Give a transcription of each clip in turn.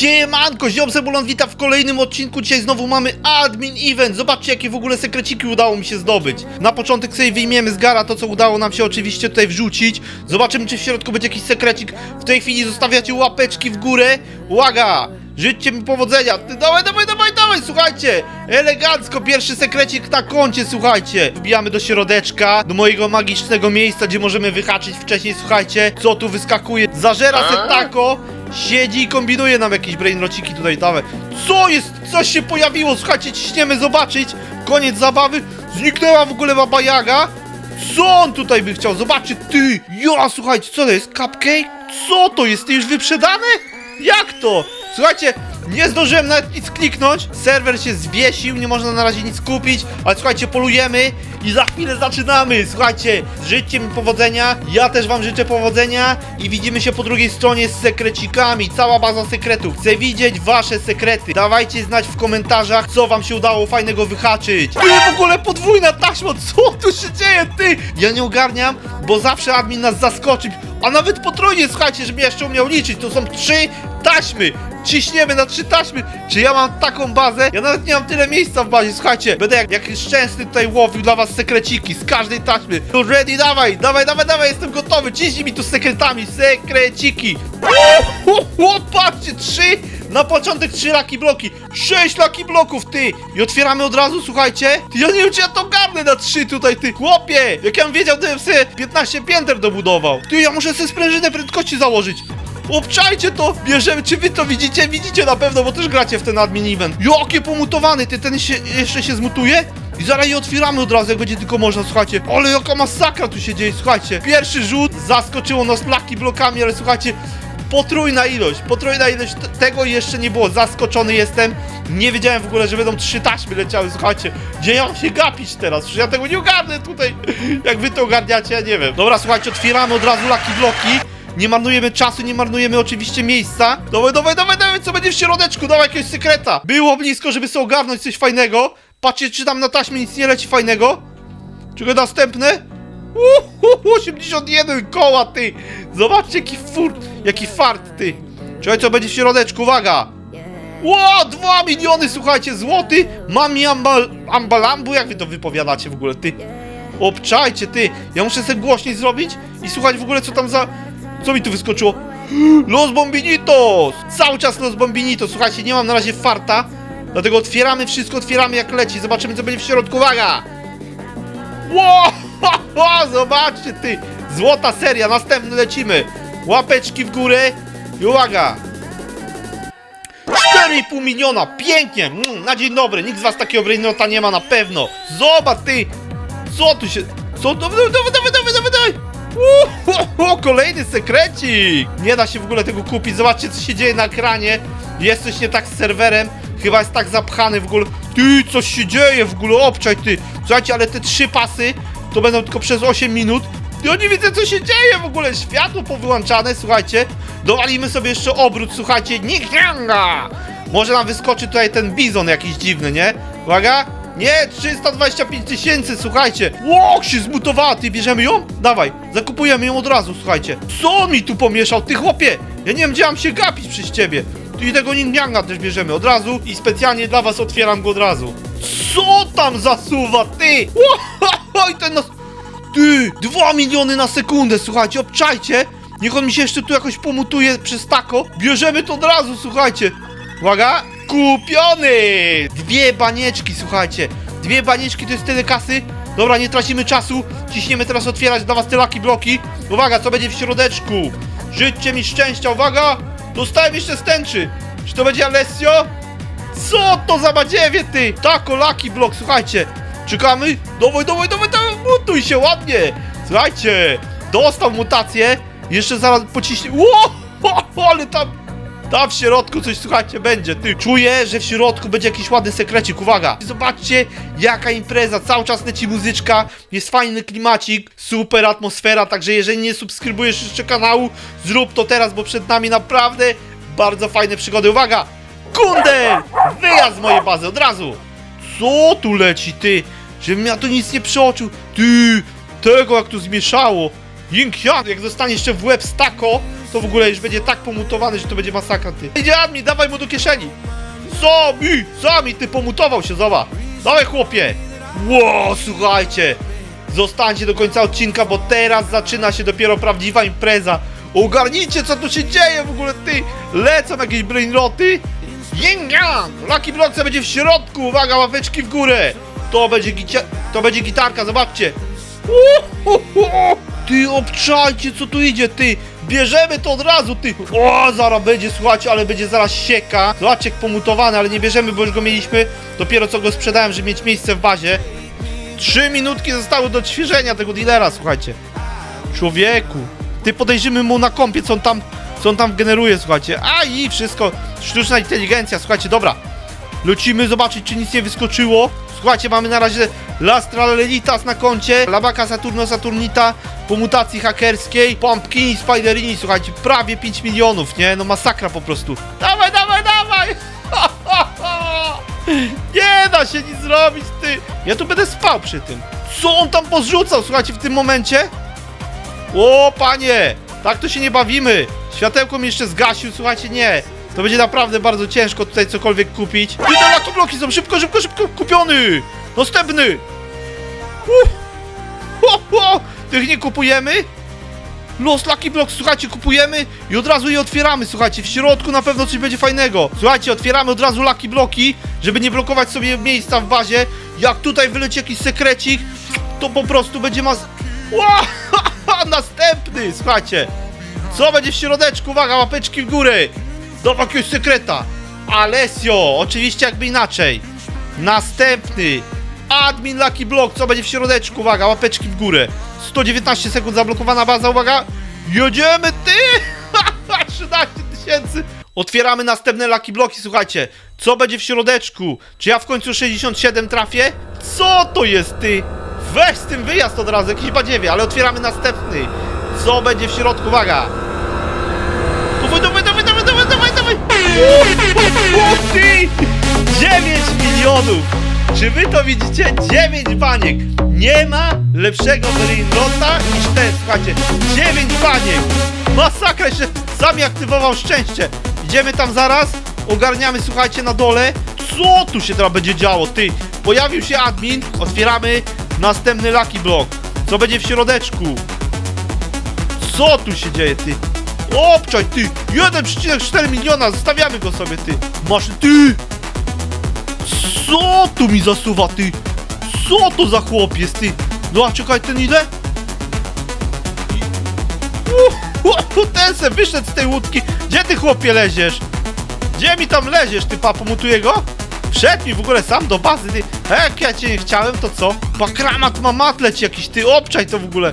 Siemanko, Ziom Sebulon wita w kolejnym odcinku. Dzisiaj znowu mamy admin event. Zobaczcie, jakie w ogóle sekreciki udało mi się zdobyć. Na początek sobie wyjmiemy z gara to, co udało nam się oczywiście tutaj wrzucić. Zobaczymy, czy w środku będzie jakiś sekrecik. W tej chwili zostawiacie łapeczki w górę. Uwaga! Życzcie mi powodzenia! Dawaj, dawaj, dawaj, dawaj, słuchajcie! Elegancko, pierwszy sekrecik na koncie, słuchajcie! Wbijamy do środeczka, do mojego magicznego miejsca, gdzie możemy wyhaczyć wcześniej, słuchajcie, co tu wyskakuje. Zażera se tako, siedzi i kombinuje nam jakieś brainrociki tutaj, dawaj. Co jest? Coś się pojawiło, słuchajcie, ciśniemy zobaczyć. Koniec zabawy. Zniknęła w ogóle Baba Jaga. Co on tutaj by chciał? Zobaczcie, ty! Ja, słuchajcie, co to jest? Cupcake? Co to jest? Ty już wyprzedane? Jak to? Słuchajcie, nie zdążyłem nawet nic kliknąć. Serwer się zwiesił, nie można na razie nic kupić, ale słuchajcie, polujemy i za chwilę zaczynamy. Słuchajcie, życzcie mi powodzenia, ja też wam życzę powodzenia i widzimy się po drugiej stronie z sekrecikami. Cała baza sekretów. Chcę widzieć wasze sekrety. Dawajcie znać w komentarzach, co wam się udało fajnego wyhaczyć. Ty w ogóle podwójna taśma, co tu się dzieje, ty? Ja nie ogarniam, bo zawsze admin nas zaskoczy. A nawet potrójnie, słuchajcie, żeby jeszcze umiał liczyć. To są trzy taśmy. Ciśniemy na trzy taśmy. Czy ja mam taką bazę? Ja nawet nie mam tyle miejsca w bazie. Słuchajcie, będę jak, jak szczęsny tutaj łowił dla was sekreciki z każdej taśmy. You ready? Dawaj, dawaj, dawaj, dawaj, jestem gotowy. Ciśnij mi tu sekretami, sekreciki. O, patrzcie, trzy. Na początek trzy laki bloki. Sześć laki bloków, ty. I otwieramy od razu, słuchajcie. Ty, ja nie wiem, czy ja to garnę na trzy tutaj, ty. Chłopie, jak ja bym wiedział, to bym sobie 15 pięter dobudował. Ty, ja muszę sobie sprężynę prędkości założyć. Obczajcie to! Bierzemy, czy wy to widzicie? Widzicie na pewno, bo też gracie w ten admin event. Jakie pomutowany, ty ten się, jeszcze się zmutuje? I zaraz je otwieramy od razu, jak będzie tylko można, słuchajcie. Ale jaka masakra tu się dzieje, słuchajcie. Pierwszy rzut zaskoczyło nas laki blokami, ale słuchajcie, potrójna ilość, potrójna ilość tego jeszcze nie było. Zaskoczony jestem. Nie wiedziałem w ogóle, że będą trzy taśmy leciały, słuchajcie. Gdzie ja mam się gapić teraz? Przecież ja tego nie ogarnę tutaj. Jak wy to ogarniacie, ja nie wiem. Dobra, słuchajcie, otwieramy od razu laki bloki. Nie marnujemy czasu, nie marnujemy oczywiście miejsca. Dawaj, dawaj, dawaj, dawaj, co będzie w środeczku? Dawaj jakiegoś sekreta. Było blisko, żeby sobie ogarnąć coś fajnego. Patrzcie, czy tam na taśmie nic nie leci fajnego. Czego następne? Uhu, 81 koła, ty! Zobaczcie, jaki fur, jaki fart, ty! Czekaj, co będzie w środeczku, uwaga! Ło, 2 miliony, słuchajcie, złoty! Mami ambal, ambalambu, jak wy to wypowiadacie w ogóle, ty? Obczajcie, ty! Ja muszę sobie głośniej zrobić i słuchać w ogóle, co tam za... Co mi tu wyskoczyło? Los Bombinitos! Cały czas Los Bombinitos, słuchajcie, nie mam na razie farta, dlatego otwieramy wszystko, otwieramy jak leci, zobaczymy, co będzie w środku, uwaga! Ło! Zobaczcie ty! Złota seria, następny lecimy! Łapeczki w górę i uwaga! 4,5 miliona! Pięknie! Mm, na dzień dobry! Nikt z was takiego brainrota nie ma na pewno! Zobacz ty! Co tu się... Co? Dawaj, dawaj, dawaj, dawaj, dawaj, dawaj! Uu, ho, ho, kolejny sekrecik! Nie da się w ogóle tego kupić. Zobaczcie, co się dzieje na ekranie. Jest coś nie tak z serwerem. Chyba jest tak zapchany w ogóle. Ty, coś się dzieje w ogóle, obczaj ty. Słuchajcie, ale te trzy pasy to będą tylko przez 8 minut. Ja nie widzę, co się dzieje w ogóle. Światło powyłączane, słuchajcie. Dowalimy sobie jeszcze obrót, słuchajcie. Nikianga! Może nam wyskoczy tutaj ten bizon jakiś dziwny, nie? Uwaga! Nie, 325 tysięcy, słuchajcie. Ło, się zmutowała, ty bierzemy ją? Dawaj, zakupujemy ją od razu, słuchajcie. Co mi tu pomieszał, ty chłopie? Ja nie wiem, gdzie mam się gapić przez ciebie. I tego Ninjanga też bierzemy od razu i specjalnie dla was otwieram go od razu. Co tam zasuwa, ty? Oj, ten nas... Ty, 2 miliony na sekundę, słuchajcie, obczajcie. Niech on mi się jeszcze tu jakoś pomutuje przez tako. Bierzemy to od razu, słuchajcie. Uwaga, kupiony! Dwie banieczki, słuchajcie. Dwie banieczki to jest tyle kasy. Dobra, nie tracimy czasu. Ciśniemy teraz otwierać dla was te laki bloki. Uwaga, co będzie w środeczku? Życzcie mi szczęścia, uwaga! Dostałem jeszcze stęczy. Czy to będzie Alessio? Co to za badziewie, ty? Tako, laki blok, słuchajcie. Czekamy. Dawaj, dawaj, dawaj, dawaj, mutuj się ładnie. Słuchajcie, dostał mutację. Jeszcze zaraz pociśnie. Ło, ale tam tam w środku coś, słuchajcie, będzie, ty. Czuję, że w środku będzie jakiś ładny sekrecik, uwaga. Zobaczcie, jaka impreza, cały czas leci muzyczka, jest fajny klimacik, super atmosfera, także jeżeli nie subskrybujesz jeszcze kanału, zrób to teraz, bo przed nami naprawdę bardzo fajne przygody. Uwaga, kundel, wyjazd z mojej bazy, od razu. Co tu leci, ty? Żebym ja tu nic nie przeoczył. Ty, tego jak tu zmieszało. Ying jak dostanie jeszcze w łeb stako, to w ogóle już będzie tak pomutowany, że to będzie masakra, ty. Idzie admin, dawaj mu do kieszeni. Sami, sami, ty pomutował się, zobacz. Dawaj, chłopie. Ło, słuchajcie. Zostańcie do końca odcinka, bo teraz zaczyna się dopiero prawdziwa impreza. Ogarnijcie, co tu się dzieje w ogóle, ty. Lecą jakieś brainroty. Yang! Lucky Block co będzie w środku, uwaga, łapeczki w górę. To będzie, gicia- to będzie gitarka, zobaczcie. Uhuhu. Ty obczajcie, co tu idzie, ty! Bierzemy to od razu, ty! O, zaraz będzie, słuchajcie, ale będzie zaraz sieka. Zobaczcie, pomutowany, ale nie bierzemy, bo już go mieliśmy. Dopiero co go sprzedałem, żeby mieć miejsce w bazie. Trzy minutki zostały do odświeżenia tego dealera, słuchajcie. Człowieku, ty podejrzymy mu na kompie, co on tam, co on tam generuje, słuchajcie. A i wszystko, sztuczna inteligencja, słuchajcie, dobra. Lecimy zobaczyć, czy nic nie wyskoczyło. Słuchajcie, mamy na razie Lastra Lelitas na koncie, Labaka Saturno Saturnita po mutacji hakerskiej, Pumpkini, Spiderini, słuchajcie, prawie 5 milionów, nie? No masakra po prostu. Dawaj, dawaj, dawaj! Nie da się nic zrobić, ty! Ja tu będę spał przy tym. Co on tam pozrzucał, słuchajcie, w tym momencie? O, panie! Tak to się nie bawimy! Światełko mi jeszcze zgasił, słuchajcie, nie! To będzie naprawdę bardzo ciężko tutaj cokolwiek kupić. I te laki bloki są szybko, szybko, szybko kupiony! Następny! Uff. Ho, ho. Tych nie kupujemy? Los Lucky Block, słuchajcie, kupujemy i od razu je otwieramy, słuchajcie, w środku na pewno coś będzie fajnego. Słuchajcie, otwieramy od razu Lucky Bloki, żeby nie blokować sobie miejsca w bazie. Jak tutaj wyleci jakiś sekrecik, to po prostu będzie mas... Ła! Następny, słuchajcie. Co będzie w środeczku? Uwaga, łapeczki w górę. Do jakiegoś sekreta. Alessio, oczywiście jakby inaczej. Następny. Admin Lucky Block, co będzie w środeczku? Uwaga, łapeczki w górę. 119 sekund zablokowana baza, uwaga. Jedziemy, ty! 13 tysięcy. Otwieramy następne Lucky Bloki, słuchajcie. Co będzie w środeczku? Czy ja w końcu 67 trafię? Co to jest, ty? Weź z tym wyjazd od razu, jakiś badziewie, ale otwieramy następny. Co będzie w środku? Uwaga. Dawaj, dawaj, dawaj, dawaj, dawaj, dawaj, dawaj! O, o, o, ty! 9 milionów! Czy wy to widzicie? 9 baniek! Nie ma lepszego brainrota niż ten, słuchajcie. 9 baniek! Masakra jeszcze sam mi aktywował szczęście. Idziemy tam zaraz, ogarniamy, słuchajcie, na dole. Co tu się teraz będzie działo, ty? Pojawił się admin, otwieramy następny Lucky Block. Co będzie w środeczku? Co tu się dzieje, ty? Obczaj, ty! 1,4 miliona, zostawiamy go sobie, ty! Masz, ty! Co tu mi zasuwa, ty? Co to za chłopiec, ty? No, a czekaj, ten ile? Uuu, ten se wyszedł z tej łódki. Gdzie ty, chłopie, leziesz? Gdzie mi tam leziesz, ty, papo, mutuję go? Wszedł mi w ogóle sam do bazy, ty. Jak ja cię nie chciałem, to co? Pakramat ma matleć jakiś, ty, obczaj to w ogóle.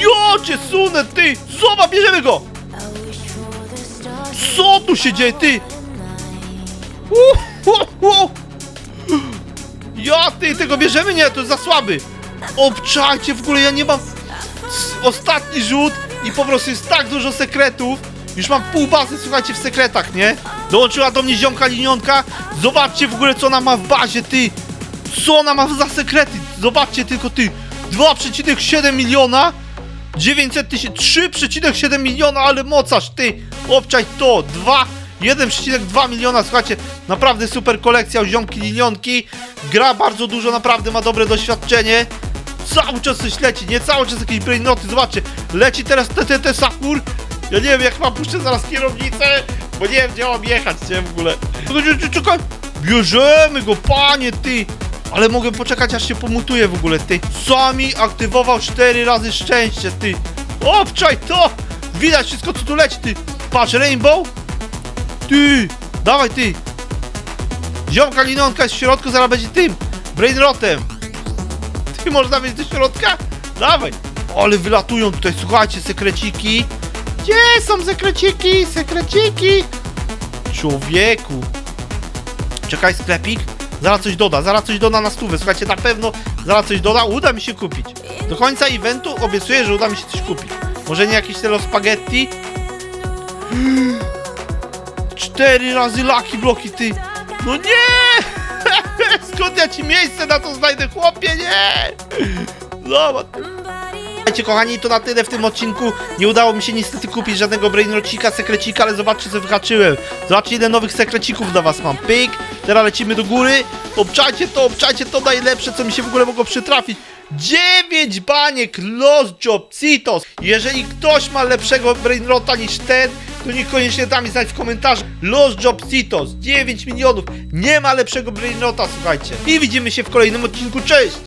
Jo, cię sunę, ty! Zobacz, bierzemy go! Co tu się dzieje, ty? Uh, uh, uh. Ja, ty, tego bierzemy? Nie, to jest za słaby. Obczajcie, w ogóle ja nie mam... Ostatni rzut i po prostu jest tak dużo sekretów. Już mam pół bazy, słuchajcie, w sekretach, nie? Dołączyła do mnie ziomka linionka. Zobaczcie w ogóle, co ona ma w bazie, ty. Co ona ma za sekrety? Zobaczcie tylko, ty. 2,7 miliona 900 tysięcy, 3,7 miliona, ale mocarz, ty, obczaj to, 2, 1,2 miliona, słuchajcie, naprawdę super kolekcja ziomki linionki, gra bardzo dużo, naprawdę ma dobre doświadczenie, cały czas coś leci, nie cały czas jakieś brainroty, zobaczcie, leci teraz TTT Sakur, ja nie wiem jak mam puszczę zaraz kierownicę, bo nie wiem gdzie mam jechać, nie w ogóle, Czekaj, bierzemy go, panie, ty, ale mogę poczekać aż się pomutuje w ogóle, ty. Sami aktywował cztery razy szczęście, ty. Obczaj to! Widać wszystko co tu leci, ty. Patrz, Rainbow. Ty, dawaj ty. Ziomka linonka jest w środku, zaraz będzie tym. Brainrotem. Ty można wejść do środka? Dawaj. Ale wylatują tutaj, słuchajcie, sekreciki. Gdzie są sekreciki? Sekreciki. Człowieku. Czekaj, sklepik. Zaraz coś doda, zaraz coś doda na stówę. Słuchajcie, na pewno zaraz coś doda. Uda mi się kupić. Do końca eventu obiecuję, że uda mi się coś kupić. Może nie jakieś telo spaghetti? Cztery razy laki bloki, ty. No nie! Skąd ja ci miejsce na to znajdę, chłopie? Nie! Zobacz. słuchajcie, kochani, to na tyle w tym odcinku. Nie udało mi się niestety kupić żadnego brainrocika, sekrecika, ale zobaczcie, co wyhaczyłem. Zobaczcie, ile nowych sekrecików dla was mam. Pyk, teraz lecimy do góry. Obczajcie to, obczajcie to najlepsze, co mi się w ogóle mogło przytrafić. 9 baniek Los Jobcitos. Jeżeli ktoś ma lepszego brainrota niż ten, to niech koniecznie da mi znać w komentarzu. Los Jobcitos, 9 milionów. Nie ma lepszego brainrota, słuchajcie. I widzimy się w kolejnym odcinku. Cześć!